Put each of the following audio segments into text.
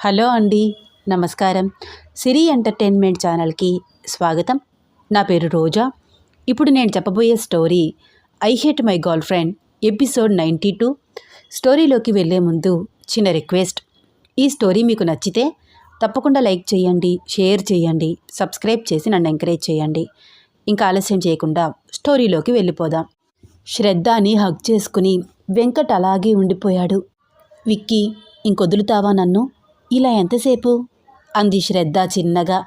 Hello అండి నమస్కారం. సిరి entertainment ఛానల్కి స్వాగతం. నా పేరు రోజా. ఇప్పుడు నేను చెప్పబోయే story I hate my girlfriend episode ninety two. స్టోరీలోకి వెళ్ళే ముందు చిన్న రిక్వెస్ట్. ఈ స్టోరీ మీకు నచ్చితే తప్పకుండా లైక్ చేయండి షేర్ చేయండి సబ్స్క్రైబ్ చేసి నన్ను ఎంకరేజ్ చేయండి. ఇంకా ఆలస్యం చేయకుండా స్టోరీలోకి వెళ్ళిపోదాం. శ్రద్ధాని హగ్ చేసుకుని వెంకట్ అలాగే ఉండిపోయాడు. విక్కీ ఇంకొదులుతావా నన్ను? ఇలా ఎంతసేపు? అంది శ్రద్ధ చిన్నగా.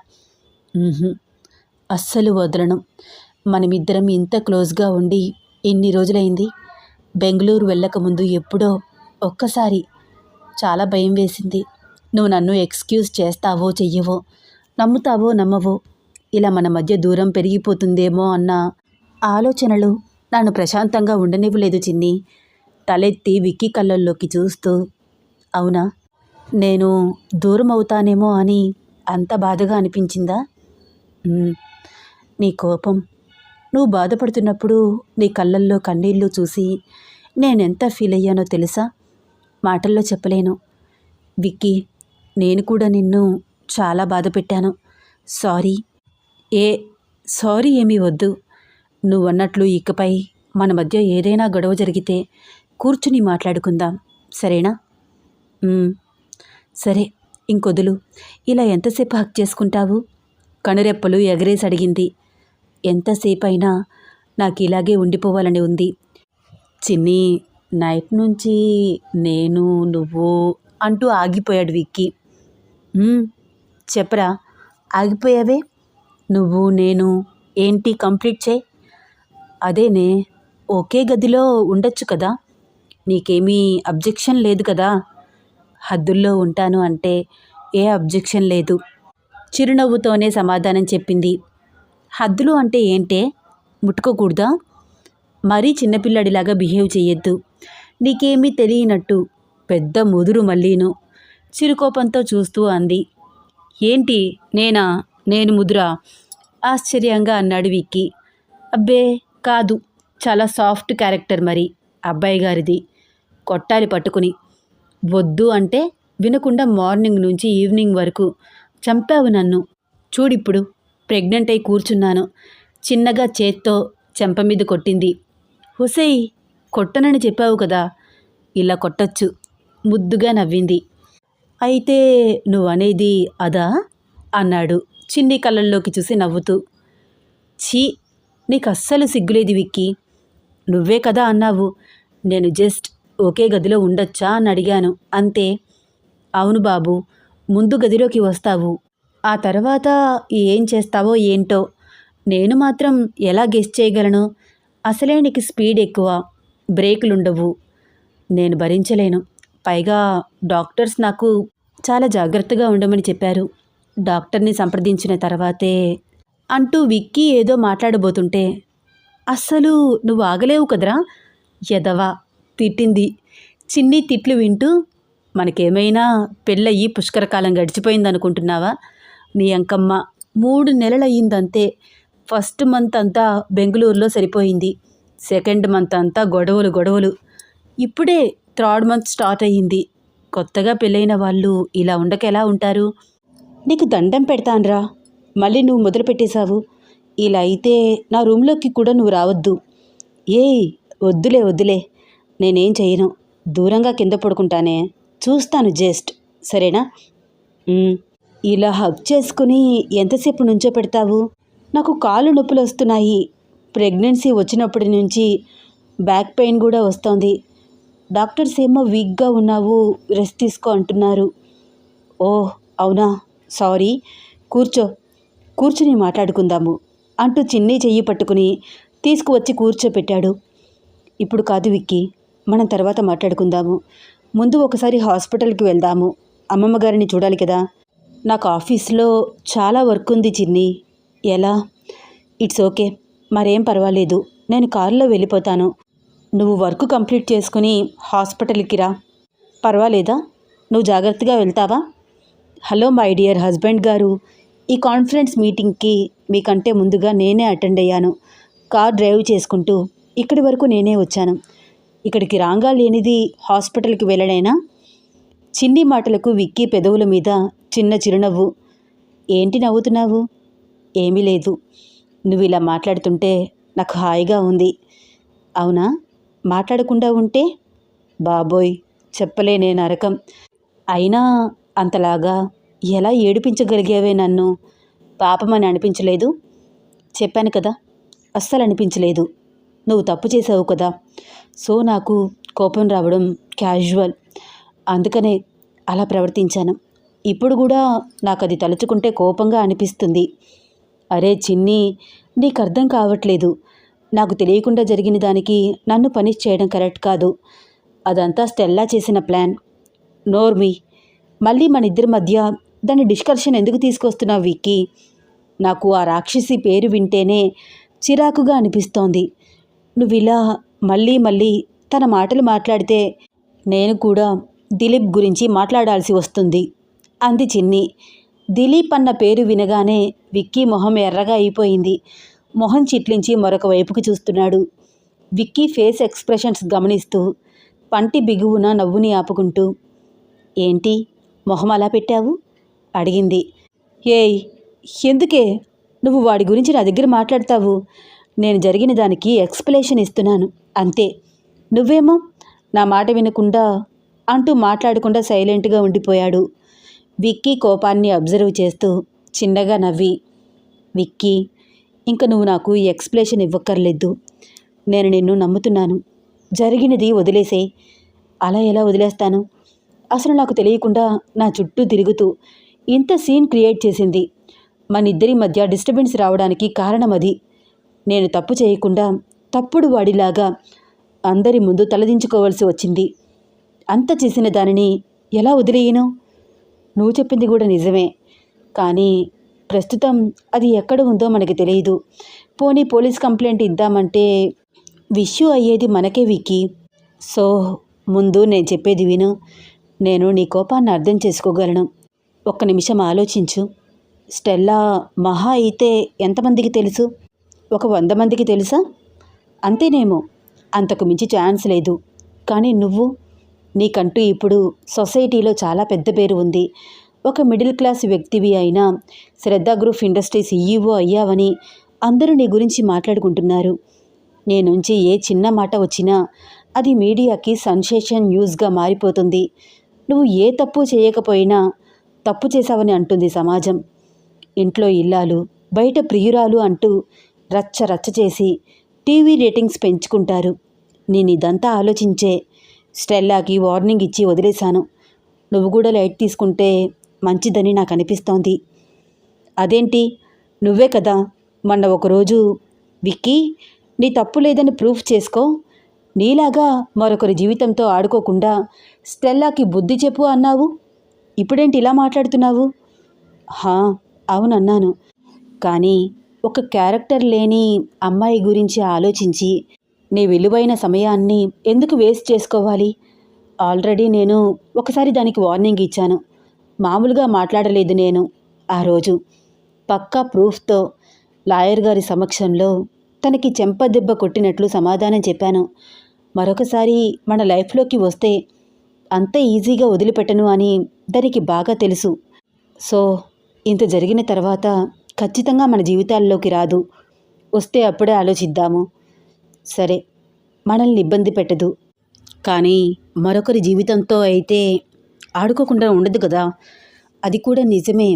అస్సలు వదలను. మనమిద్దరం ఇంత క్లోజ్గా ఉండి ఎన్ని రోజులైంది? బెంగళూరు వెళ్ళకముందు ఎప్పుడో ఒక్కసారి. చాలా భయం వేసింది. నువ్వు నన్ను ఎక్స్క్యూజ్ చేస్తావో చెయ్యవో? నమ్ముతావో నమ్మవో? ఇలా మన మధ్య దూరం పెరిగిపోతుందేమో అన్న ఆలోచనలు నన్ను ప్రశాంతంగా ఉండనివ్వలేదు చిన్ని. తలెత్తి విక్కీ కళ్ళల్లోకి చూస్తూ అవునా? నేను దూరం అవుతానేమో అని అంత బాధగా అనిపించిందా? నీ కోపం. నువ్వు బాధపడుతున్నప్పుడు నీ కళ్ళల్లో కన్నీళ్ళు చూసి నేనెంత ఫీల్ అయ్యానో తెలుసా? మాటల్లో చెప్పలేను. విక్కీ నేను కూడా నిన్ను చాలా బాధ పెట్టాను. సారీ. ఏ సారీ ఏమీ వద్దు. నువ్వన్నట్లు ఇకపై మన మధ్య ఏదైనా గొడవ జరిగితే కూర్చుని మాట్లాడుకుందాం. సరేనా? సరే ఇంకొదులు ఇలా ఎంతసేపు హక్ చేసుకుంటావు? కనురెప్పలు ఎగరేసి అడిగింది. ఎంతసేపు అయినా నాకు ఇలాగే ఉండిపోవాలని ఉంది. చిన్ని నైట్ నుంచి నేను నువ్వు అంటూ ఆగిపోయాడు విక్కీ. చెప్పరా ఆగిపోయావే? నువ్వు నేను ఏంటి కంప్లీట్ చేయి? అదేనే ఒకే గదిలో ఉండొచ్చు కదా? నీకేమీ అబ్జెక్షన్ లేదు కదా? హద్దుల్లో ఉంటాను అంటే ఏ అబ్జెక్షన్ లేదు. చిరునవ్వుతోనే సమాధానం చెప్పింది. హద్దులు అంటే ఏంటే? ముట్టుకోకూడదా? మరీ చిన్నపిల్లడిలాగా బిహేవ్ చేయొద్దు నీకేమీ తెలియనట్టు పెద్ద ముదురు మళ్ళీను చిరుకోపంతో చూస్తూ అంది. ఏంటి? నేనా? నేను ముదురా? ఆశ్చర్యంగా అన్నాడు విక్కీ. అబ్బే కాదు. చాలా సాఫ్ట్ క్యారెక్టర్ మరి అబ్బాయి గారిది కొట్టాలి పట్టుకుని. వద్దు అంటే వినకుండా మార్నింగ్ నుంచి ఈవినింగ్ వరకు చంపావు నన్ను. చూడిప్పుడు ప్రెగ్నెంట్ అయి కూర్చున్నాను. చిన్నగా చేత్తో చెంప మీద కొట్టింది. హుసేయ్ కొట్టనని చెప్పావు కదా ఇలా కొట్టచ్చు ముద్దుగా నవ్వింది. అయితే నువ్వనేది అదా? అన్నాడు చిన్ని కళ్ళల్లోకి చూసి నవ్వుతూ. ఛీ నీకు అస్సలు సిగ్గులేదు విక్కీ. నువ్వే కదా అన్నావు. నేను జస్ట్ ఒకే గదిలో ఉండొచ్చా అని అడిగాను. అంతే. అవును బాబు ముందు గదిలోకి వస్తావు. ఆ తర్వాత ఏం చేస్తావో ఏంటో. నేను మాత్రం ఎలా గెస్ చేయగలను? అసలే నీకు స్పీడ్ ఎక్కువ. బ్రేకులుండవు. నేను భరించలేను. పైగా డాక్టర్స్ నాకు చాలా జాగ్రత్తగా ఉండమని చెప్పారు. డాక్టర్ని సంప్రదించిన తర్వాతే అంటూ విక్కీ ఏదో మాట్లాడబోతుంటే అస్సలు నువ్వు ఆగలేవు కదరా? ఎదవా తిట్టింది. చిన్ని తిట్లు వింటూ మనకేమైనా పెళ్ళయి పుష్కరకాలం గడిచిపోయిందనుకుంటున్నావా? నీ అంకమ్మ మూడు నెలలయ్యిందంతే. ఫస్ట్ మంత్ అంతా బెంగళూరులో సరిపోయింది. సెకండ్ మంత్ అంతా గొడవలు గొడవలు. ఇప్పుడే థర్డ్ మంత్ స్టార్ట్ అయ్యింది. కొత్తగా పెళ్ళైన వాళ్ళు ఇలా ఉండక ఎలా ఉంటారు? నీకు దండం పెడతాన్రా. మళ్ళీ నువ్వు మొదలు పెట్టేశావు. ఇలా అయితే నా రూమ్లోకి కూడా నువ్వు రావద్దు. ఏయ్ వద్దులే వద్దులే. నేనేం చేయను దూరంగా కింద పడుకుంటానే. చూస్తాను జస్ట్. సరేనా? ఇలా హగ్ చేసుకుని ఎంతసేపు నుంచో పెడతావు? నాకు కాళ్ళు నొప్పులు వస్తున్నాయి. ప్రెగ్నెన్సీ వచ్చినప్పటి నుంచి బ్యాక్ పెయిన్ కూడా వస్తోంది. డాక్టర్స్ ఏమో వీక్గా ఉన్నావు రెస్ట్ తీసుకో అంటున్నారు. ఓహ్ అవునా? సారీ. కూర్చో. కూర్చుని మాట్లాడుకుందాము అంటూ చిన్ని చెయ్యి పట్టుకుని తీసుకువచ్చి కూర్చోపెట్టాడు. ఇప్పుడు కాదు విక్కీ. మనం తర్వాత మాట్లాడుకుందాము. ముందు ఒకసారి హాస్పిటల్కి వెళ్దాము. అమ్మమ్మ గారిని చూడాలి కదా. నాకు ఆఫీస్లో చాలా వర్క్ ఉంది చిన్ని. ఎలా? It's okay. మరేం పర్వాలేదు. నేను కారులో వెళ్ళిపోతాను. నువ్వు వర్క్ కంప్లీట్ చేసుకుని హాస్పిటల్కి రా. పర్వాలేదా? నువ్వు జాగ్రత్తగా వెళ్తావా? హలో మై డియర్ హస్బెండ్ గారు. ఈ కాన్ఫరెన్స్ మీటింగ్కి మీకంటే ముందుగా నేనే అటెండ్ అయ్యాను. కార్ డ్రైవ్ చేసుకుంటూ ఇక్కడి వరకు నేనే వచ్చాను. ఇక్కడికి రాంగా లేనిది హాస్పిటల్కి వెళ్ళడైనా? చిన్ని మాటలకు విక్కీ పెదవుల మీద చిన్న చిరునవ్వు. ఏంటి నవ్వుతున్నావు? ఏమీ లేదు. నువ్వు ఇలా మాట్లాడుతుంటే నాకు హాయిగా ఉంది. అవునా? మాట్లాడకుండా ఉంటే? బాబోయ్! చెప్పలేనే నరకం. అయినా అంతలాగా ఎలా ఏడిపించగలిగావే నన్ను? పాపమని అనిపించలేదు. చెప్పాను కదా. అస్సలు అనిపించలేదు నువ్వు తప్పు చేసావు కదా. సో నాకు కోపం రావడం క్యాజువల్. అందుకనే అలా ప్రవర్తించాను. ఇప్పుడు కూడా నాకు అది తలుచుకుంటే కోపంగా అనిపిస్తుంది. అరే చిన్ని నీకు అర్థం కావట్లేదు. నాకు తెలియకుండా జరిగిన దానికి నన్ను పని చేయడం కరెక్ట్ కాదు. అదంతా స్టెల్లా చేసిన ప్లాన్. నోర్మి మళ్ళీ మన ఇద్దరి మధ్య దాని డిస్కషన్ ఎందుకు తీసుకొస్తున్నావు విక్కీ? నాకు ఆ రాక్షసి పేరు వింటేనే చిరాకుగా అనిపిస్తోంది. నువ్వు ఇలా మళ్ళీ మళ్ళీ తన మాటలు మాట్లాడితే నేను కూడా దిలీప్ గురించి మాట్లాడాల్సి వస్తుంది అంది చిన్ని. దిలీప్ అన్న పేరు వినగానే విక్కీ మొహం ఎర్రగా అయిపోయింది. మొహం చిట్లించి మరొక వైపుకి చూస్తున్నాడు. విక్కీ ఫేస్ ఎక్స్ప్రెషన్స్ గమనిస్తూ పంటి బిగువున నవ్వుని ఆపుకుంటూ ఏంటి మొహం అలా పెట్టావు? అడిగింది. ఏయ్ ఎందుకే? నువ్వు వాడి గురించి నా దగ్గర మాట్లాడతావు? నేను జరిగిన దానికి ఎక్స్ప్లెనేషన్ ఇస్తున్నాను. అంతే. నువ్వేమో నా మాట వినకుండా అంటూ మాట్లాడకుండా సైలెంట్గా ఉండిపోయాడు. విక్కీ కోపాన్ని అబ్జర్వ్ చేస్తూ చిన్నగా నవ్వి విక్కీ ఇంక నువ్వు నాకు ఎక్స్ప్లెనేషన్ ఇవ్వక్కర్లేదు. నేను నిన్ను నమ్ముతున్నాను. జరిగినది వదిలేసే. అలా ఎలా వదిలేస్తాను? అసలు నాకు తెలియకుండా నా చుట్టూ తిరుగుతూ ఇంత సీన్ క్రియేట్ చేసింది. మన ఇద్దరి మధ్య డిస్టర్బెన్స్ రావడానికి కారణం అది. నేను తప్పు చేయకుండా తప్పుడు వాడిలాగా అందరి ముందు తలదించుకోవాల్సి వచ్చింది. అంత చేసిన దానిని ఎలా వదిలేయను? నువ్వు చెప్పింది కూడా నిజమే. కానీ ప్రస్తుతం అది ఎక్కడ ఉందో మనకి తెలియదు. పోనీ పోలీస్ కంప్లైంట్ ఇద్దామంటే విష్యూ అయ్యేది మనకే వికి సో ముందు నేను చెప్పేది విను. నేను నీ కోపాన్ని అర్థం చేసుకోగలను. ఒక్క నిమిషం ఆలోచించు. స్టెల్లా మహా అయితే ఎంతమందికి తెలుసు? ఒక వంద మందికి తెలుసా? అంతేనేమో అంతకు మించి ఛాన్స్ లేదు. కానీ నువ్వు నీకంటూ ఇప్పుడు సొసైటీలో చాలా పెద్ద పేరు ఉంది. ఒక మిడిల్ క్లాస్ వ్యక్తివి అయినా శ్రద్ధ గ్రూప్ ఇండస్ట్రీ సీఈఓ అయ్యావని అందరూ నీ గురించి మాట్లాడుకుంటున్నారు. నీ నుంచి ఏ చిన్న మాట వచ్చినా అది మీడియాకి సన్సేషన్ న్యూస్గా మారిపోతుంది. నువ్వు ఏ తప్పు చేయకపోయినా తప్పు చేశావని అంటుంది సమాజం. ఇంట్లో ఇల్లాలు బయట ప్రియురాలు అంటూ రచ్చ రచ్చ చేసి టీవీ రేటింగ్స్ పెంచుకుంటారు. నేను ఇదంతా ఆలోచించే స్టెల్లాకి వార్నింగ్ ఇచ్చి వదిలేశాను. నువ్వు కూడా లైట్ తీసుకుంటే మంచిదని నాకు అనిపిస్తోంది అదేంటి? నువ్వే కదా మొన్న ఒకరోజు విక్కీ నీ తప్పు లేదని ప్రూఫ్ చేసుకో. నీలాగా మరొకరి జీవితంతో ఆడుకోకుండా స్టెల్లాకి బుద్ధి చెప్పు అన్నావు. ఇప్పుడేంటి ఇలా మాట్లాడుతున్నావు? హా అవునన్నాను. కానీ ఒక క్యారెక్టర్ లేని అమ్మాయి గురించి ఆలోచించి నీ విలువైన సమయాన్ని ఎందుకు వేస్ట్ చేసుకోవాలి? ఆల్రెడీ నేను ఒకసారి దానికి వార్నింగ్ ఇచ్చాను. మామూలుగా మాట్లాడలేదు నేను ఆ రోజు. పక్కా ప్రూఫ్తో లాయర్ గారి సమక్షంలో తనకి చెంపదెబ్బ కొట్టినట్లు సమాధానం చెప్పాను. మరొకసారి మన లైఫ్లోకి వస్తే అంత ఈజీగా వదిలిపెట్టను అని దానికి బాగా తెలుసు. సో ఇంత జరిగిన తర్వాత ఖచ్చితంగా మన జీవితాల్లోకి రాదు. వస్తే అప్పుడే ఆలోచిద్దాము. సరే మనల్ని ఇబ్బంది పెట్టదు. కానీ మరొకరి జీవితంతో అయితే ఆడుకోకుండా ఉండదు కదా. అది కూడా నిజమే.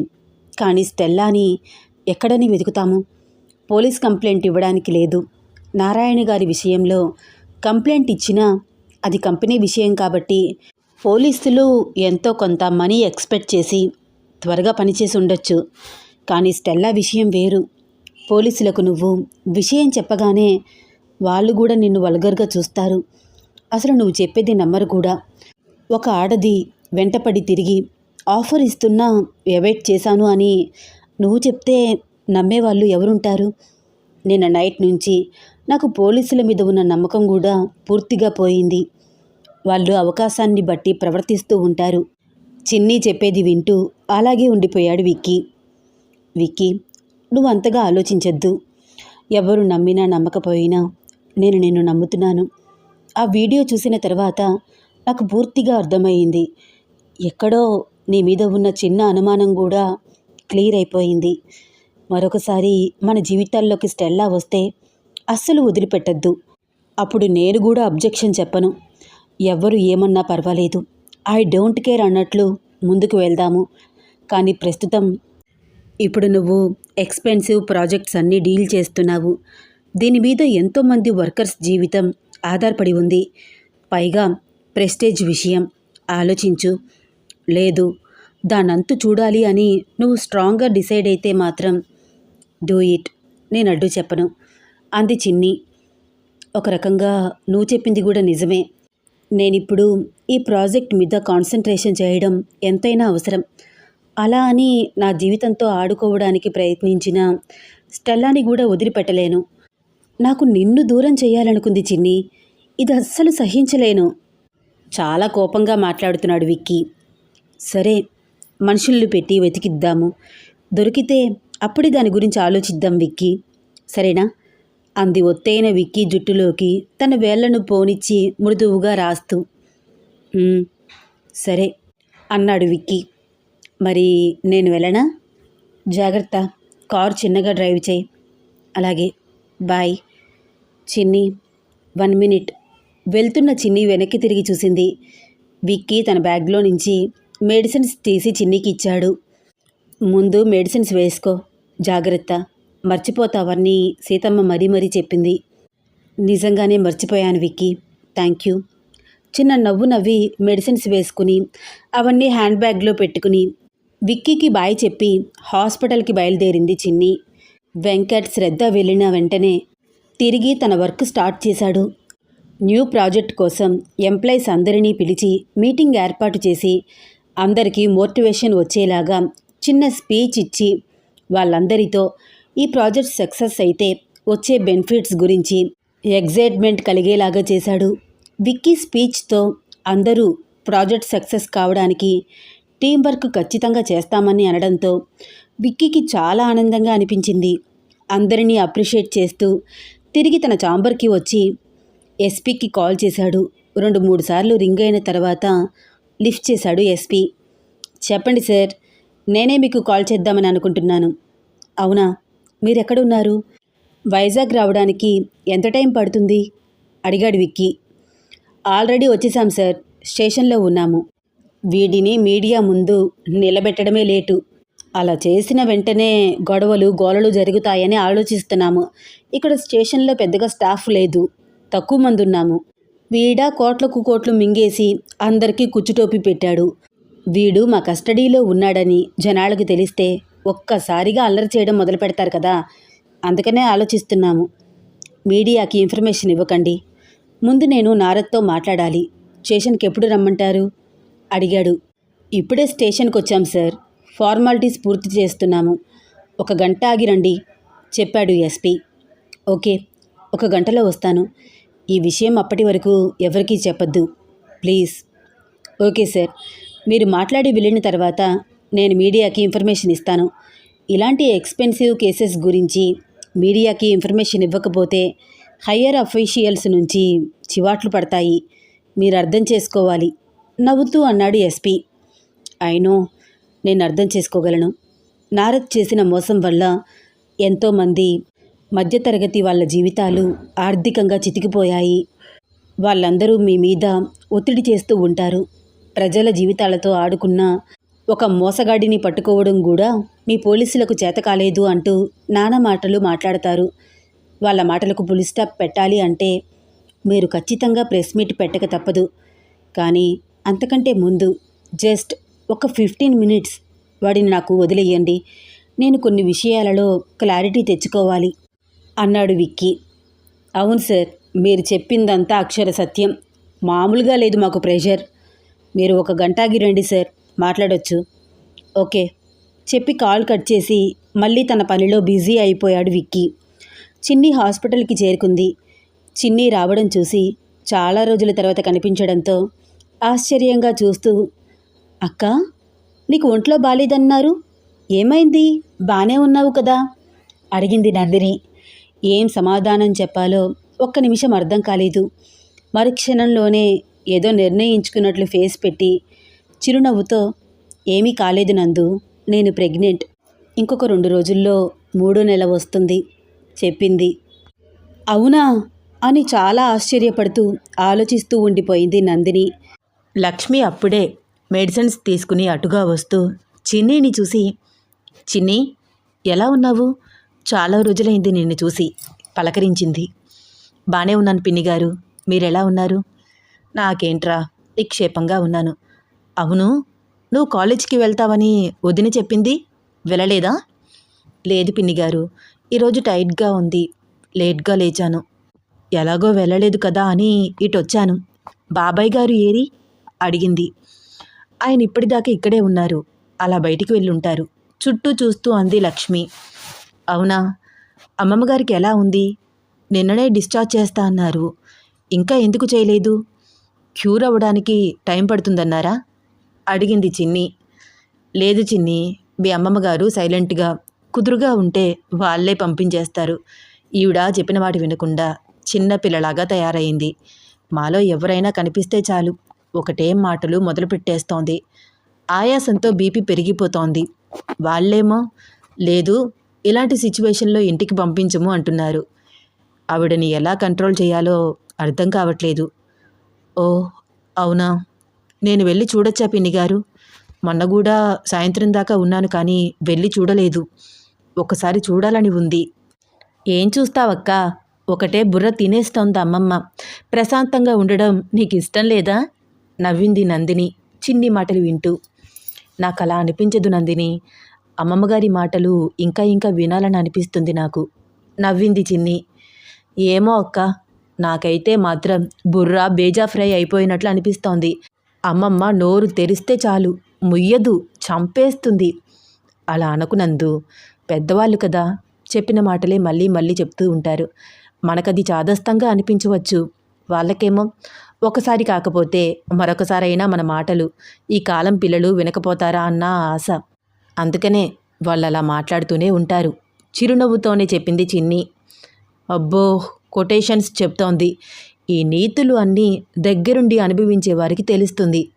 కానీ స్టెల్లాని ఎక్కడని వెతుకుతాము? పోలీస్ కంప్లైంట్ ఇవ్వడానికి లేదు. నారాయణ గారి విషయంలో కంప్లైంట్ ఇచ్చినా అది కంపెనీ విషయం కాబట్టి పోలీసులు ఎంతో కొంత మనీ ఎక్స్పెక్ట్ చేసి త్వరగా పనిచేసి ఉండొచ్చు. కానీ స్టెల్లా విషయం వేరు. పోలీసులకు నువ్వు విషయం చెప్పగానే వాళ్ళు కూడా నిన్ను వల్గర్గా చూస్తారు. అసలు నువ్వు చెప్పేది నమ్మరు కూడా. ఒక ఆడది వెంటపడి తిరిగి ఆఫర్ ఇస్తున్నా ఎవైట్ చేశాను అని నువ్వు చెప్తే నమ్మేవాళ్ళు ఎవరుంటారు? నిన్న నైట్ నుంచి నాకు పోలీసుల మీద ఉన్న నమ్మకం కూడా పూర్తిగా పోయింది. వాళ్ళు అవకాశాన్ని బట్టి ప్రవర్తిస్తూ ఉంటారు. చిన్ని చెప్పేది వింటూ అలాగే ఉండిపోయాడు విక్కీ. విక్కీ నువ్వు అంతగా ఆలోచించద్దు. ఎవరు నమ్మినా నమ్మకపోయినా నేను నిన్ను నమ్ముతున్నాను. ఆ వీడియో చూసిన తర్వాత నాకు పూర్తిగా అర్థమైంది ఎక్కడో నీ మీద ఉన్న చిన్న అనుమానం కూడా క్లియర్ అయిపోయింది. మరొకసారి మన జీవితాల్లోకి స్టెల్లా వస్తే అస్సలు వదిలిపెట్టద్దు. అప్పుడు నేను కూడా అబ్జెక్షన్ చెప్పను. ఎవ్వరు ఏమన్నా పర్వాలేదు. ఐ డోంట్ కేర్ అన్నట్లు ముందుకు వెళ్దాము. కానీ ప్రస్తుతం ఇప్పుడు నువ్వు ఎక్స్పెన్సివ్ ప్రాజెక్ట్స్ అన్నీ డీల్ చేస్తున్నావు. దీని మీద ఎంతోమంది వర్కర్స్ జీవితం ఆధారపడి ఉంది. పైగా ప్రెస్టేజ్ విషయం ఆలోచించు. లేదు దానంతు చూడాలి అని నువ్వు స్ట్రాంగ్గా డిసైడ్ అయితే మాత్రం డూ ఇట్ నేను అడ్డు చెప్పను. అంది చిన్ని. ఒక రకంగా నువ్వు చెప్పింది కూడా నిజమే. నేనిప్పుడు ఈ ప్రాజెక్ట్ మీద కాన్సన్ట్రేషన్ చేయడం ఎంతైనా అవసరం. అలా అని నా జీవితంతో ఆడుకోవడానికి ప్రయత్నించిన స్టెల్లాని కూడా వదిలిపెట్టలేను. నాకు నిన్ను దూరం చేయాలనుకుంది చిన్ని. ఇది అస్సలు సహించలేను. చాలా కోపంగా మాట్లాడుతున్నాడు విక్కీ. సరే మనుషుల్ని పెట్టి వెతికిద్దాము. దొరికితే అప్పుడే దాని గురించి ఆలోచిద్దాం విక్కీ. సరేనా? అంది ఒత్తైన విక్కీ జుట్టులోకి. తన వేళ్ళను పోనిచ్చి మృదువుగా రాస్తూ. సరే అన్నాడు విక్కీ. మరి నేను వెళ్ళనా? జాగ్రత్త. కారు చిన్నగా డ్రైవ్ చేయి. అలాగే. బాయ్. చిన్ని. One minute. వెళ్తున్న చిన్ని వెనక్కి తిరిగి చూసింది. విక్కీ తన బ్యాగ్లో నుంచి మెడిసిన్స్ తీసి చిన్నికి ఇచ్చాడు. ముందు మెడిసిన్స్ వేసుకో. జాగ్రత్త. మర్చిపోతావని సీతమ్మ మరీ మరీ చెప్పింది. నిజంగానే మర్చిపోయాను విక్కీ. Thank you. చిన్న నవ్వు నవ్వి మెడిసిన్స్ వేసుకుని అవన్నీ హ్యాండ్ బ్యాగ్లో పెట్టుకుని విక్కీకి బాయ్ చెప్పి హాస్పిటల్కి బయలుదేరింది చిన్ని. వెంకట్ శ్రద్ధ వెళ్ళిన వెంటనే తిరిగి తన వర్క్ స్టార్ట్ చేశాడు. న్యూ ప్రాజెక్ట్ కోసం ఎంప్లాయీస్ అందరినీ పిలిచి మీటింగ్ ఏర్పాటు చేసి అందరికీ మోటివేషన్ వచ్చేలాగా చిన్న స్పీచ్ ఇచ్చి వాళ్ళందరితో ఈ ప్రాజెక్ట్ సక్సెస్ అయితే వచ్చే బెనిఫిట్స్ గురించి ఎగ్జైట్మెంట్ కలిగేలాగా చేశాడు. విక్కీ స్పీచ్తో అందరూ ప్రాజెక్ట్ సక్సెస్ కావడానికి టీం వర్క్ ఖచ్చితంగా చేస్తామని అనడంతో విక్కీకి చాలా ఆనందంగా అనిపించింది. అందరినీ అప్రిషియేట్ చేస్తూ తిరిగి తన చాంబర్కి వచ్చి ఎస్పీకి కాల్ చేశాడు. రెండు మూడు సార్లు రింగ్ అయిన తర్వాత లిఫ్ట్ చేశాడు ఎస్పీ. చెప్పండి సార్ నేనే మీకు కాల్ చేద్దామని అనుకుంటున్నాను. అవునా? మీరెక్కడున్నారు? వైజాగ్ రావడానికి ఎంత టైం పడుతుంది? అడిగాడు విక్కీ. ఆల్రెడీ వచ్చేసాం సార్ స్టేషన్లో ఉన్నాము. వీడిని మీడియా ముందు నిలబెట్టడమే లేటు. అలా చేసిన వెంటనే గొడవలు గోలలు జరుగుతాయని ఆలోచిస్తున్నాము. ఇక్కడ స్టేషన్లో పెద్దగా స్టాఫ్ లేదు. తక్కువ మంది ఉన్నాము. వీడా కోట్లకు కోట్లు మింగేసి అందరికీ కుచ్చుటోపి పెట్టాడు. వీడు మా కస్టడీలో ఉన్నాడని జనాలకు తెలిస్తే ఒక్కసారిగా అల్లరి చేయడం మొదలు పెడతారు కదా. అందుకనే ఆలోచిస్తున్నాము. మీడియాకి ఇన్ఫర్మేషన్ ఇవ్వకండి. ముందు నేను నారద్తో మాట్లాడాలి. స్టేషన్కి ఎప్పుడు రమ్మంటారు? అడిగాడు. ఇప్పుడే స్టేషన్కి వచ్చాం సార్. ఫార్మాలిటీస్ పూర్తి చేస్తున్నాము. ఒక గంట ఆగి రండి చెప్పాడు ఎస్పీ. ఓకే ఒక గంటలో వస్తాను. ఈ విషయం అప్పటి వరకు ఎవరికీ చెప్పద్దు. ప్లీజ్. Okay sir. మీరు మాట్లాడి వెళ్ళిన తర్వాత నేను మీడియాకి ఇన్ఫర్మేషన్ ఇస్తాను. ఇలాంటి ఎక్స్పెన్సివ్ కేసెస్ గురించి మీడియాకి ఇన్ఫర్మేషన్ ఇవ్వకపోతే హయ్యర్ అఫీషియల్స్ నుంచి చివాట్లు పడతాయి. మీరు అర్థం చేసుకోవాలి. నవ్వుతూ అన్నాడు ఎస్పీ. అయినో నేను అర్థం చేసుకోగలను. నారద్ చేసిన మోసం వల్ల ఎంతోమంది మధ్యతరగతి వాళ్ళ జీవితాలు ఆర్థికంగా చితికిపోయాయి. వాళ్ళందరూ మీ మీద ఒత్తిడి చేస్తూ ఉంటారు. ప్రజల జీవితాలతో ఆడుకున్న ఒక మోసగాడిని పట్టుకోవడం కూడా మీ పోలీసులకు చేత కాలేదు అంటూ నానా మాటలు మాట్లాడతారు. వాళ్ళ మాటలకు పులి స్టాప్ పెట్టాలి అంటే మీరు ఖచ్చితంగా ప్రెస్ మీట్ పెట్టక తప్పదు. కానీ అంతకంటే ముందు జస్ట్ ఒక ఫిఫ్టీన్ మినిట్స్ వాడిని నాకు వదిలేయండి. నేను కొన్ని విషయాలలో క్లారిటీ తెచ్చుకోవాలి అన్నాడు విక్కీ. అవును సార్ మీరు చెప్పిందంతా అక్షర సత్యం. మామూలుగా లేదు మాకు ప్రెషర్. మీరు ఒక గంటాగి రండి సార్ మాట్లాడొచ్చు. ఓకే చెప్పి కాల్ కట్ చేసి మళ్ళీ తన పనిలో బిజీ అయిపోయాడు విక్కీ. చిన్ని హాస్పిటల్కి చేరుకుంది. చిన్ని రావడం చూసి చాలా రోజుల తర్వాత కనిపించడంతో ఆశ్చర్యంగా చూస్తూ అక్క నీకు ఒంట్లో బాలేదన్నారు? ఏమైంది? బానే ఉన్నావు కదా? అడిగింది నందిని. ఏం సమాధానం చెప్పాలో ఒక్క నిమిషం అర్థం కాలేదు. మరుక్షణంలోనే ఏదో నిర్ణయించుకున్నట్లు ఫేస్ పెట్టి చిరునవ్వుతో ఏమీ కాలేదు నందు నేను ప్రెగ్నెంట్. ఇంకొక రెండు రోజుల్లో మూడో నెల వస్తుంది చెప్పింది. అవునా? అని చాలా ఆశ్చర్యపడుతూ ఆలోచిస్తూ ఉండిపోయింది నందిని. లక్ష్మి అప్పుడే మెడిసిన్స్ తీసుకుని అటుగా వస్తూ చిన్నీని చూసి చిన్ని ఎలా ఉన్నావు? చాలా రోజులైంది నిన్ను చూసి పలకరించింది. బాగానే ఉన్నాను పిన్ని గారు. మీరెలా ఉన్నారు? నాకేంట్రా నిక్షేపంగా ఉన్నాను. అవును? నువ్వు కాలేజ్కి వెళ్తావని వదిన చెప్పింది? వెళ్ళలేదా? లేదు పిన్ని గారు. ఈరోజు టైట్గా ఉంది. లేట్గా లేచాను. ఎలాగో వెళ్ళలేదు కదా అని ఇటు వచ్చాను బాబాయ్ గారు ఏరి అడిగింది. ఆయన ఇప్పటిదాకా ఇక్కడే ఉన్నారు. అలా బయటికి వెళ్ళుంటారు. చుట్టూ చూస్తూ అంది లక్ష్మి. అవునా? అమ్మమ్మగారికి ఎలా ఉంది? నిన్ననే డిశ్చార్జ్ చేస్తా అన్నారు. ఇంకా ఎందుకు చేయలేదు? క్యూర్ అవ్వడానికి టైం పడుతుందన్నారా? అడిగింది చిన్ని. లేదు చిన్ని మీ అమ్మమ్మగారు సైలెంట్గా కుదురుగా ఉంటే వాళ్ళే పంపించేస్తారు. ఈవిడ చెప్పిన వాటి వినకుండా చిన్న పిల్లలాగా తయారైంది. మాలో ఎవరైనా కనిపిస్తే చాలు. ఒకటే మాటలు మొదలుపెట్టేస్తోంది ఆయాసంతో బీపీ పెరిగిపోతోంది. వాళ్ళేమో లేదు ఇలాంటి సిచ్యువేషన్లో ఇంటికి పంపించము అంటున్నారు. ఆవిడని ఎలా కంట్రోల్ చేయాలో అర్థం కావట్లేదు. ఓ అవునా? నేను వెళ్ళి చూడొచ్చా పిన్ని గారు? మొన్న కూడా సాయంత్రం దాకా ఉన్నాను కానీ వెళ్ళి చూడలేదు. ఒకసారి చూడాలని ఉంది. ఏం చూస్తావక్క? ఒకటే బుర్ర తినేస్తోంది అమ్మమ్మ. ప్రశాంతంగా ఉండడం నీకు ఇష్టం లేదా? నవ్వింది నందిని. చిన్ని మాటలు వింటూ నాకు అలా అనిపించదు నందిని. అమ్మమ్మగారి మాటలు ఇంకా ఇంకా వినాలని అనిపిస్తుంది నాకు నవ్వింది చిన్ని. ఏమో అక్క నాకైతే మాత్రం బుర్రా బేజా ఫ్రై అయిపోయినట్లు అనిపిస్తోంది. అమ్మమ్మ నోరు తెరిస్తే చాలు ముయ్యదు చంపేస్తుంది. అలా అనుకునందు పెద్దవాళ్ళు కదా చెప్పిన మాటలే మళ్ళీ మళ్ళీ చెప్తూ ఉంటారు. మనకది చాదస్తంగా అనిపించవచ్చు. వాళ్ళకేమో ఒకసారి కాకపోతే మరొకసారైనా మన మాటలు ఈ కాలం పిల్లలు వినకపోతారా అన్న ఆశ. అందుకనే వాళ్ళు అలా మాట్లాడుతూనే ఉంటారు. చిరునవ్వుతోనే చెప్పింది చిన్ని. అబ్బో కొటేషన్స్ చెప్తోంది. ఈ నీతులు అన్నీ దగ్గరుండి అనుభవించే వారికి తెలుస్తుంది.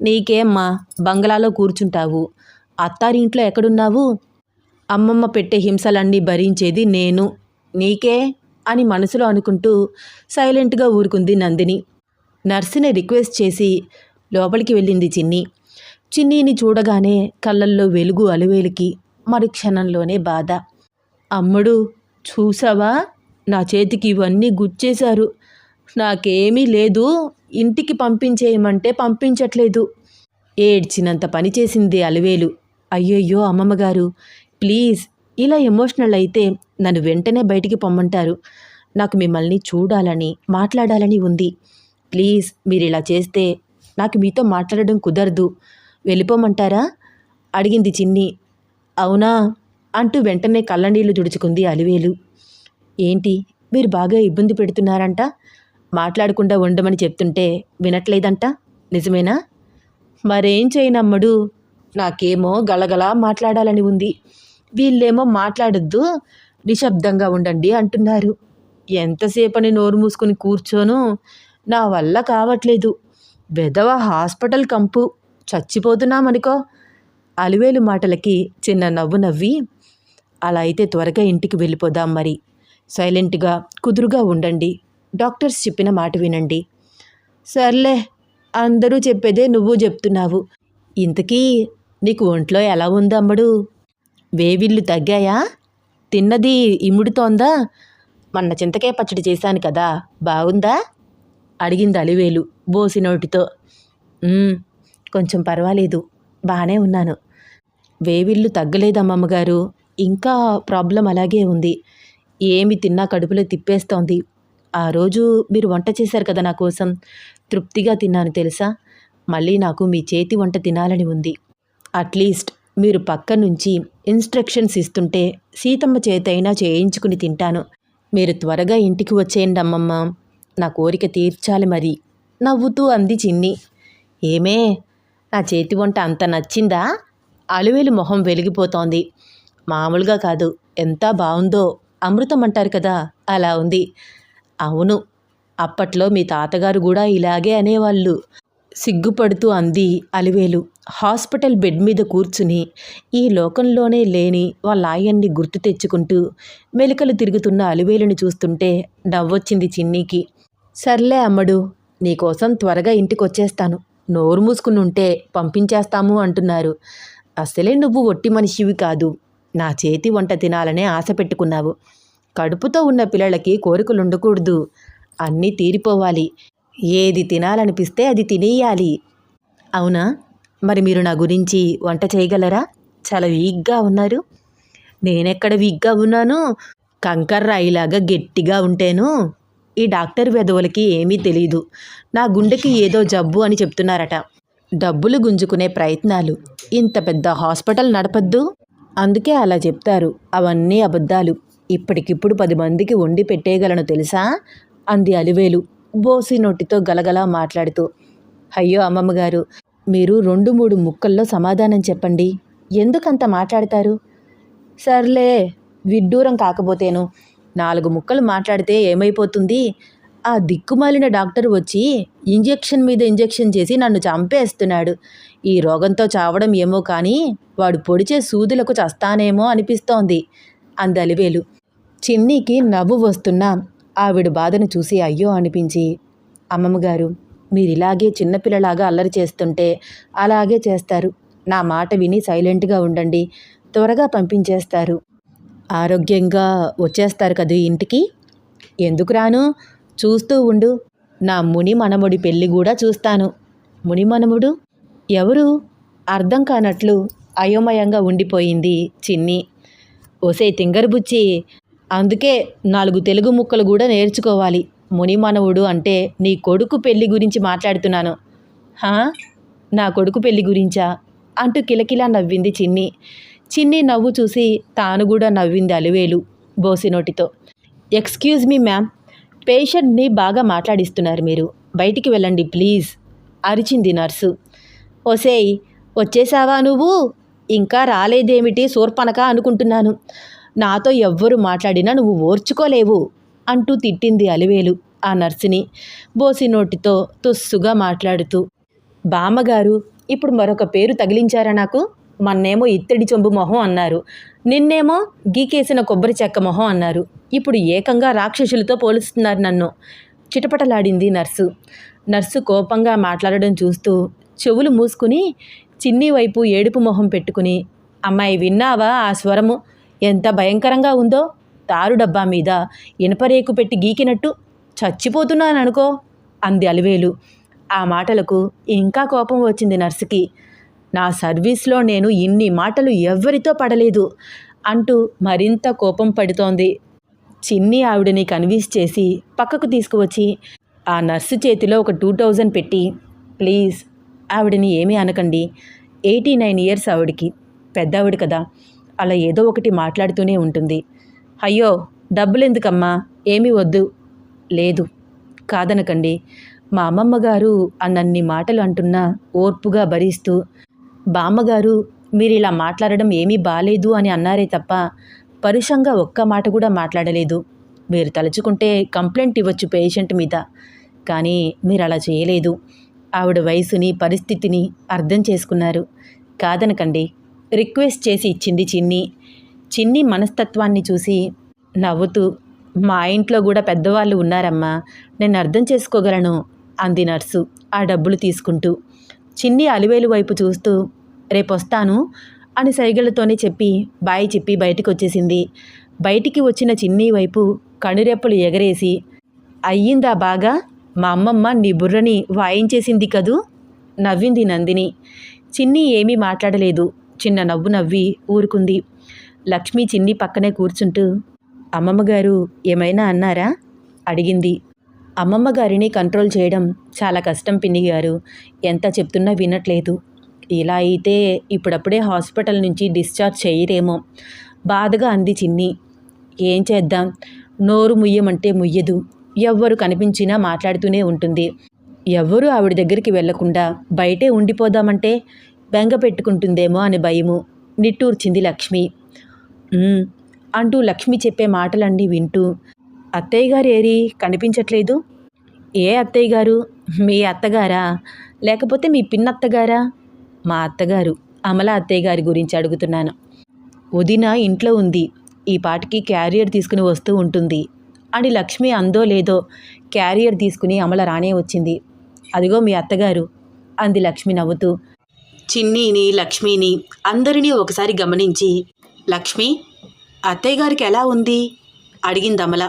నీకేమ్మా బంగ్లాలో కూర్చుంటావు. అత్తారింట్లో ఎక్కడున్నావు? అమ్మమ్మ పెట్టే హింసలన్నీ భరించేది నేను. నీకే? అని మనసులో అనుకుంటూ సైలెంట్గా ఊరుకుంది నందిని. నర్సుని రిక్వెస్ట్ చేసి లోపలికి వెళ్ళింది చిన్ని. చిన్నీని చూడగానే కళ్ళల్లో వెలుగు అలువేలికి మరి క్షణంలోనే బాధ. అమ్ముడు చూసావా? నా చేతికి ఇవన్నీ గుచ్చేశారు. నాకేమీ లేదు. ఇంటికి పంపించేయమంటే పంపించట్లేదు. ఏడ్చినంత పని చేసింది అలవేలు. అయ్యయ్యో అమ్మమ్మగారు ప్లీజ్. ఇలా ఎమోషనల్ అయితే నన్ను వెంటనే బయటికి పొమ్మంటారు. నాకు మిమ్మల్ని చూడాలని మాట్లాడాలని ఉంది. ప్లీజ్ మీరు ఇలా చేస్తే నాకు మీతో మాట్లాడడం కుదరదు. వెళ్ళిపోమంటారా? అడిగింది చిన్ని. అవునా? అంటూ వెంటనే కళ్ళనీళ్ళు తుడుచుకుంది అలివేలు. ఏంటి? మీరు బాగా ఇబ్బంది పెడుతున్నారంట? మాట్లాడకుండా ఉండమని చెప్తుంటే వినట్లేదంట? నిజమేనా? మరేం చేయనమ్మడు? నాకేమో గలగలా మాట్లాడాలని ఉంది. వీళ్ళేమో మాట్లాడొద్దు నిశ్శబ్దంగా ఉండండి అంటున్నారు. ఎంతసేపని నోరు మూసుకుని కూర్చోను? నా వల్ల కావట్లేదు. వెధవ హాస్పిటల్ కంపు. చచ్చిపోతున్నామనుకో. అలివేలు మాటలకి చిన్న నవ్వు నవ్వి అలా అయితే త్వరగా ఇంటికి వెళ్ళిపోదాం మరి. సైలెంట్గా కుదురుగా ఉండండి. డాక్టర్స్ చెప్పిన మాట వినండి. సర్లే అందరూ చెప్పేదే నువ్వు చెప్తున్నావు. ఇంతకీ నీకు ఒంట్లో ఎలా ఉందమ్మడు వేవిళ్ళు తగ్గాయా? తిన్నది ఇముడుతోందా? మొన్న చింతకాయ పచ్చడి చేశాను కదా బాగుందా? అడిగింది అలివేలు బోసి నోటితో. కొంచెం పర్వాలేదు బాగానే ఉన్నాను. వేవిళ్ళు తగ్గలేదమ్మమ్మగారు ఇంకా ప్రాబ్లం అలాగే ఉంది. ఏమి తిన్నా కడుపులో తిప్పేస్తోంది. ఆ రోజు మీరు వంట చేశారు కదా నా కోసం. తృప్తిగా తిన్నాను తెలుసా? మళ్ళీ నాకు మీ చేతి వంట తినాలని ఉంది. అట్లీస్ట్ మీరు పక్క నుంచి ఇన్స్ట్రక్షన్స్ ఇస్తుంటే సీతమ్మ చేతైనా చేయించుకుని తింటాను. మీరు త్వరగా ఇంటికి వచ్చేయండి అమ్మమ్మ నా కోరిక తీర్చాలి మరి నవ్వుతూ అంది చిన్ని. ఏమే నా చేతి వంట అంత నచ్చిందా? అలువేలు మొహం వెలిగిపోతోంది. మామూలుగా కాదు ఎంత బాగుందో అమృతం అంటారు కదా అలా ఉంది. అవును అప్పట్లో మీ తాతగారు కూడా ఇలాగే అనేవాళ్ళు. సిగ్గుపడుతూ అంది అలివేలు. హాస్పిటల్ బెడ్ మీద కూర్చుని ఈ లోకంలోనే లేని వాళ్ళ ఆయన్ని గుర్తు తెచ్చుకుంటూ మెలికలు తిరుగుతున్న అలివేలుని చూస్తుంటే నవ్వొచ్చింది చిన్నీకి. సర్లే అమ్మడు నీకోసం త్వరగా ఇంటికి వచ్చేస్తాను నోరు మూసుకుని ఉంటే పంపించేస్తాము అంటున్నారు. అసలే నువ్వు ఒట్టి మనిషివి కాదు. నా చేతి వంట తినాలనే ఆశ పెట్టుకున్నావు. కడుపుతో ఉన్న పిల్లలకి కోరికలు ఉండకూడదు అన్నీ తీరిపోవాలి. ఏది తినాలనిపిస్తే అది తినేయాలి. అవునా? మరి మీరు నా గురించి వంట చేయగలరా? చాలా వీక్గా ఉన్నారు. నేనెక్కడ వీక్గా ఉన్నాను? కంకర్రాయిలాగా గట్టిగా ఉంటేను. ఈ డాక్టర్ వెధవులకి ఏమీ తెలియదు నా గుండెకి ఏదో జబ్బు అని చెప్తున్నారట. డబ్బులు గుంజుకునే ప్రయత్నాలు. ఇంత పెద్ద హాస్పిటల్ నడపద్దు? అందుకే అలా చెప్తారు. అవన్నీ అబద్ధాలు. ఇప్పటికిప్పుడు పది మందికి వండి పెట్టేయగలను తెలుసా? అంది అలివేలు బోసి నోటితో గలగలా మాట్లాడుతూ. అయ్యో అమ్మమ్మ గారు మీరు రెండు మూడు ముక్కల్లో సమాధానం చెప్పండి. ఎందుకంత మాట్లాడతారు? సర్లే విడ్డూరం కాకపోతేను. నాలుగు ముక్కలు మాట్లాడితే ఏమైపోతుంది? ఆ దిక్కుమాలిన డాక్టర్ వచ్చి ఇంజెక్షన్ మీద ఇంజెక్షన్ చేసి నన్ను చంపేస్తున్నాడు. ఈ రోగంతో చావడం ఏమో కానీ వాడు పొడిచే సూదులకు చస్తానేమో అనిపిస్తోంది. అందలివేలు చిన్నీకి నవ్వు వస్తున్నా ఆవిడ బాధను చూసి అయ్యో అనిపించి అమ్మమ్మగారు మీరిలాగే చిన్నపిల్లలాగా అల్లరి చేస్తుంటే అలాగే చేస్తారు. నా మాట విని సైలెంట్గా ఉండండి. త్వరగా పంపించేస్తారు. ఆరోగ్యంగా వచ్చేస్తారు కదా ఇంటికి? ఎందుకు రాను? చూస్తూ ఉండు. నా ముని మనముడి పెళ్ళి కూడా చూస్తాను. ముని మనముడు? ఎవరు? అర్థం కానట్లు అయోమయంగా ఉండిపోయింది చిన్ని. ఓసే తింగరబుచ్చి అందుకే నాలుగు తెలుగు ముక్కలు కూడా నేర్చుకోవాలి. ముని మనవుడు అంటే నీ కొడుకు పెళ్ళి గురించి మాట్లాడుతున్నాను. హా? నా కొడుకు పెళ్ళి గురించా? అంటూ కిలకిలా నవ్వింది చిన్ని. చిన్ని నవ్వు చూసి తాను కూడా నవ్వింది అలివేలు బోసినోటితో ఎక్స్క్యూజ్ మీ మ్యామ్ పేషెంట్ని బాగా మాట్లాడిస్తున్నారు మీరు. బయటికి వెళ్ళండి ప్లీజ్ అరిచింది నర్సు. ఒసేయ్ వచ్చేసావా నువ్వు? ఇంకా రాలేదేమిటి? సోర్పనక అనుకుంటున్నాను. నాతో ఎవ్వరు మాట్లాడినా నువ్వు ఓర్చుకోలేవు అంటూ తిట్టింది అలివేలు ఆ నర్సుని బోసినోటితో తుస్సుగా మాట్లాడుతూ. బామ్మగారు ఇప్పుడు మరొక పేరు తగిలించారా నాకు? మన్నేమో ఇత్తడి చెంబు మొహం అన్నారు. నిన్నేమో గీకేసిన కొబ్బరి చెక్క మొహం అన్నారు. ఇప్పుడు ఏకంగా రాక్షసులతో పోలుస్తున్నారు నన్ను. చిటపటలాడింది నర్సు. నర్సు కోపంగా మాట్లాడడం చూస్తూ చెవులు మూసుకుని చిన్ని వైపు ఏడుపు మొహం పెట్టుకుని అమ్మాయి విన్నావా ఆ స్వరము? ఎంత భయంకరంగా ఉందో? తారు డబ్బా మీద ఇనపరేకు పెట్టి గీకినట్టు చచ్చిపోతున్నాననుకో అంది అలివేలు. ఆ మాటలకు ఇంకా కోపం వచ్చింది నర్సుకి. నా సర్వీస్లో నేను ఇన్ని మాటలు ఎవ్వరితో పడలేదు అంటూ మరింత కోపం పడుతోంది. చిన్ని ఆవిడని కన్విన్స్ చేసి పక్కకు తీసుకువచ్చి ఆ నర్సు చేతిలో ఒక టూ థౌజండ్ పెట్టి ప్లీజ్ ఆవిడని ఏమీ అనకండి. ఎయిటీ నైన్ ఇయర్స్ ఆవిడికి. పెద్దావిడ కదా. అలా ఏదో ఒకటి మాట్లాడుతూనే ఉంటుంది. అయ్యో డబ్బులు ఎందుకమ్మా ఏమీ వద్దు. లేదు కాదనకండి. మా అమ్మమ్మ గారు అన్నన్ని మాటలు అంటున్నా ఓర్పుగా భరిస్తూ బామ్మగారు మీరు ఇలా మాట్లాడడం ఏమీ బాలేదు అని అన్నారే తప్ప పరుషంగా ఒక్క మాట కూడా మాట్లాడలేదు. మీరు తలుచుకుంటే కంప్లైంట్ ఇవ్వచ్చు పేషెంట్ మీద. కానీ మీరు అలా చేయలేదు. ఆవిడ వయసుని పరిస్థితిని అర్థం చేసుకున్నారు. కాదనకండి రిక్వెస్ట్ చేసి ఇచ్చింది చిన్ని. చిన్ని మనస్తత్వాన్ని చూసి నవ్వుతూ మా ఇంట్లో కూడా పెద్దవాళ్ళు ఉన్నారమ్మా నేను అర్థం చేసుకోగలను అంది నర్సు ఆ డబ్బులు తీసుకుంటూ. చిన్ని అలివేలు వైపు చూస్తూ రేపొస్తాను అని సైగలతోనే చెప్పి బాయ్ చెప్పి బయటికి వచ్చేసింది బయటికి వచ్చిన చిన్ని వైపు కనురెప్పలు ఎగరేసి అయ్యిందా బాగా? మా అమ్మమ్మ నీ బుర్రని వాయించేసింది కదూ? నవ్వింది నందిని. చిన్ని ఏమీ మాట్లాడలేదు. చిన్న నవ్వు నవ్వి ఊరుకుంది. లక్ష్మి చిన్ని పక్కనే కూర్చుంటూ అమ్మమ్మగారు ఏమైనా అన్నారా? అడిగింది. అమ్మమ్మ గారిని కంట్రోల్ చేయడం చాలా కష్టం పిన్ని గారు. ఎంత చెప్తున్నా వినట్లేదు. ఇలా అయితే ఇప్పుడప్పుడే హాస్పిటల్ నుంచి డిశ్చార్జ్ చేయరేమో. బాధగా అంది చిన్ని. ఏం చేద్దాం? నోరు ముయ్యమంటే ముయ్యదు. ఎవ్వరు కనిపించినా మాట్లాడుతూనే ఉంటుంది. ఎవ్వరూ ఆవిడ దగ్గరికి వెళ్ళకుండా బయటే ఉండిపోదామంటే బెంగ పెట్టుకుంటుందేమో అని భయము. నిట్టూర్చింది లక్ష్మి. అంటూ లక్ష్మి చెప్పే మాటలన్నీ వింటూ అత్తయ్య గారు ఏరి కనిపించట్లేదు? ఏ అత్తయ్య గారు? మీ అత్తగారా? లేకపోతే మీ పిన్నత్తగారా? మా అత్తగారు అమల అత్తయ్య గారి గురించి అడుగుతున్నాను. వదిన ఇంట్లో ఉంది. ఈ పాటికి క్యారియర్ తీసుకుని వస్తూ ఉంటుంది. అని లక్ష్మి అందో లేదో క్యారియర్ తీసుకుని అమల రానే వచ్చింది. అదిగో మీ అత్తగారు అంది లక్ష్మి నవ్వుతూ. చిన్నీని లక్ష్మిని అందరినీ ఒకసారి గమనించి లక్ష్మి అత్తయ్య గారికి ఎలా ఉంది? అడిగింది అమల.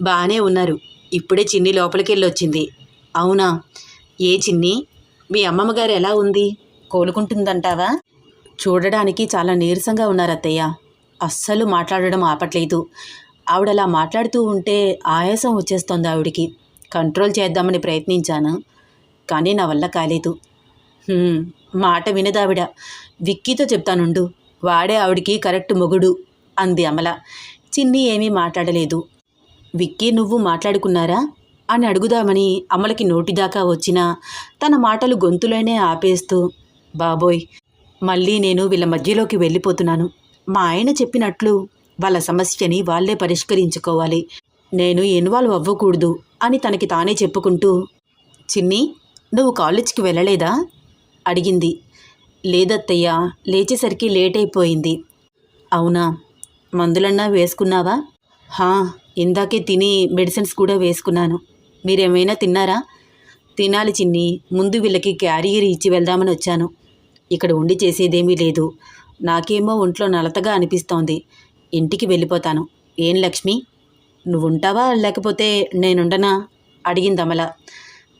బాగానే ఉన్నారు. ఇప్పుడే చిన్ని లోపలికి వెళ్ళి వచ్చింది అవునా? ఏ చిన్ని? మీ అమ్మమ్మ గారు ఎలా ఉంది? కోలుకుంటుందంటావా? చూడడానికి చాలా నీరసంగా ఉన్నారు అత్తయ్య. అస్సలు మాట్లాడడం ఆపట్లేదు. ఆవిడ అలా మాట్లాడుతూ ఉంటే ఆయాసం వచ్చేస్తోంది ఆవిడికి. కంట్రోల్ చేద్దామని ప్రయత్నించాను కానీ నా వల్ల కాలేదు. మాట వినదావిడ విక్కీతో చెప్తానుండు. వాడే ఆవిడికి కరెక్ట్ మొగుడు అంది అమల. చిన్ని ఏమీ మాట్లాడలేదు. విక్కీ నువ్వు మాట్లాడుకున్నారా? అని అడుగుదామని అమలకి నోటిదాకా వచ్చినా తన మాటలు గొంతులోనే ఆపేస్తూ బాబోయ్ మళ్ళీ నేను వీళ్ళ మధ్యలోకి వెళ్ళిపోతున్నాను. మా ఆయన చెప్పినట్లు వాళ్ళ సమస్యని వాళ్ళే పరిష్కరించుకోవాలి. నేను ఇన్వాల్వ్ అవ్వకూడదు అని తనకి తానే చెప్పుకుంటూ చిన్ని నువ్వు కాలేజ్కి వెళ్ళలేదా? అడిగింది. లేదత్తయ్య లేచేసరికి లేట్ అయిపోయింది అవునా? మందులన్నా వేసుకున్నావా? హా ఇందాకే తిని మెడిసిన్స్ కూడా వేసుకున్నాను. మీరేమైనా తిన్నారా? తినాలి చిన్ని. ముందు వీళ్ళకి క్యారియర్ ఇచ్చి వెళ్దామని వచ్చాను. ఇక్కడ ఉండి చేసేదేమీ లేదు. నాకేమో ఒంట్లో నలతగా అనిపిస్తోంది. ఇంటికి వెళ్ళిపోతాను. ఏం లక్ష్మి? నువ్వు ఉంటావా లేకపోతే నేనుండనా? అడిగింది అమల.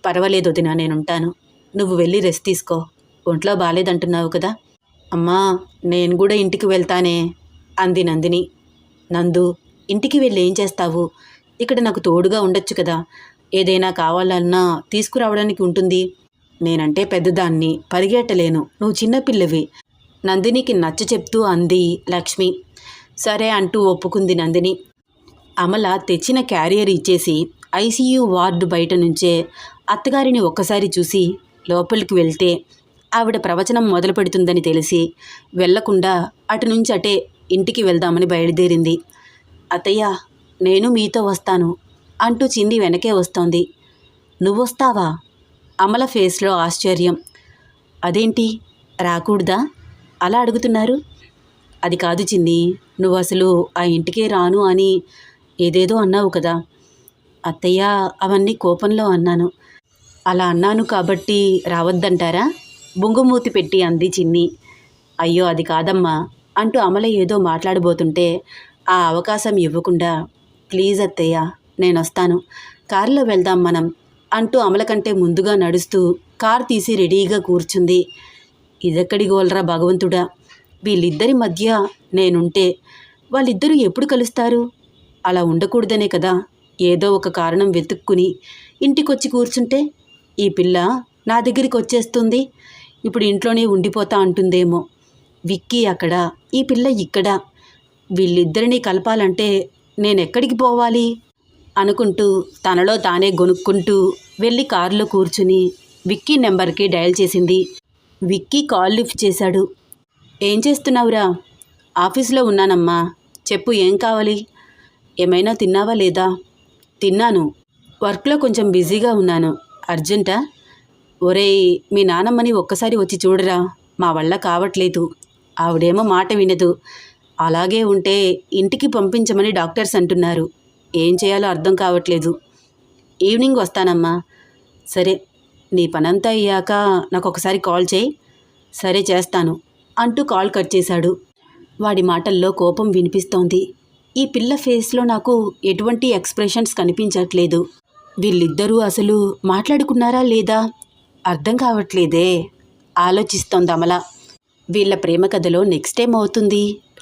పర్వాలేదు వదినా నేనుంటాను. నువ్వు వెళ్ళి రెస్ట్ తీసుకో. ఒంట్లో బాగాలేదంటున్నావు కదా? అమ్మా నేను కూడా ఇంటికి వెళ్తానే అంది నందిని. నందు ఇంటికి వెళ్ళి ఏం చేస్తావు? ఇక్కడ నాకు తోడుగా ఉండొచ్చు కదా. ఏదైనా కావాలన్నా తీసుకురావడానికి ఉంటుంది. నేనంటే పెద్దదాన్ని పరిగెట్టలేను. నువ్వు చిన్నపిల్లవి నందినికి నచ్చ చెప్తూ అంది లక్ష్మి. సరే అంటూ ఒప్పుకుంది నందిని. అమల తెచ్చిన క్యారియర్ ఇచ్చేసి ఐసీయూ వార్డు బయట నుంచే అత్తగారిని ఒక్కసారి చూసి లోపలికి వెళ్తే ఆవిడ ప్రవచనం మొదలు పెడుతుందని తెలిసి వెళ్ళకుండా అటు నుంచి అటే ఇంటికి వెళ్దామని బయలుదేరింది. అతయ్య నేను మీతో వస్తాను అంటూ చింది వెనకే వస్తోంది. నువ్వొస్తావా? అమల ఫేస్లో ఆశ్చర్యం. అదేంటి? రాకూడదా? అలా అడుగుతున్నారు? అది కాదు చిన్ని నువ్వు అసలు ఆ ఇంటికే రాను అని ఏదేదో అన్నావు కదా. అత్తయ్య అవన్నీ కోపంలో అన్నాను. అలా అన్నాను కాబట్టి రావద్దంటారా? బొంగుమూతి పెట్టి అంది చిన్ని అయ్యో అది కాదమ్మా అంటూ అమల ఏదో మాట్లాడబోతుంటే ఆ అవకాశం ఇవ్వకుండా ప్లీజ్ అత్తయ్య నేను వస్తాను కారులో వెళ్దాం మనం అంటూ అమల కంటే ముందుగా నడుస్తూ కార్ తీసి రెడీగా కూర్చుంది. ఇదెక్కడి గోల్రా భగవంతుడా? వీళ్ళిద్దరి మధ్య నేనుంటే వాళ్ళిద్దరూ ఎప్పుడు కలుస్తారు? అలా ఉండకూడదనే కదా. ఏదో ఒక కారణం వెతుక్కుని ఇంటికొచ్చి కూర్చుంటే ఈ పిల్ల నా దగ్గరికి వచ్చేస్తుంది. ఇప్పుడు ఇంట్లోనే ఉండిపోతా అంటుందేమో. విక్కీ అక్కడ ఈ పిల్ల ఇక్కడ. వీళ్ళిద్దరినీ కలపాలంటే నేనెక్కడికి పోవాలి? అనుకుంటూ తనలో తానే గొనుక్కుంటూ వెళ్ళి కారులో కూర్చుని విక్కీ నెంబర్కి డయల్ చేసింది. విక్కీ కాల్ లిఫ్ట్ చేశాడు. ఏం చేస్తున్నావురా? ఆఫీస్లో ఉన్నానమ్మా. చెప్పు ఏం కావాలి? ఏమైనా తిన్నావా లేదా? తిన్నాను. వర్క్లో కొంచెం బిజీగా ఉన్నాను. అర్జెంటా? ఒరేయ్ మీ నానమ్మని ఒక్కసారి వచ్చి చూడరా. మా వల్ల కావట్లేదు. ఆవిడేమో మాట వినదు. అలాగే ఉంటే ఇంటికి పంపించమని డాక్టర్స్ అంటున్నారు. ఏం చేయాలో అర్థం కావట్లేదు. ఈవినింగ్ వస్తానమ్మా. సరే నీ పనంతా అయ్యాక నాకు ఒకసారి కాల్ చేయి. సరే చేస్తాను అంటూ కాల్ కట్ చేశాడు. వాడి మాటల్లో కోపం వినిపిస్తోంది. ఈ పిల్ల ఫేస్లో నాకు ఎటువంటి ఎక్స్ప్రెషన్స్ కనిపించట్లేదు. వీళ్ళిద్దరూ అసలు మాట్లాడుకున్నారా లేదా? అర్థం కావట్లేదే. ఆలోచిస్తోంది అమల. వీళ్ళ ప్రేమ కథలో నెక్స్ట్ ఏం అవుతుంది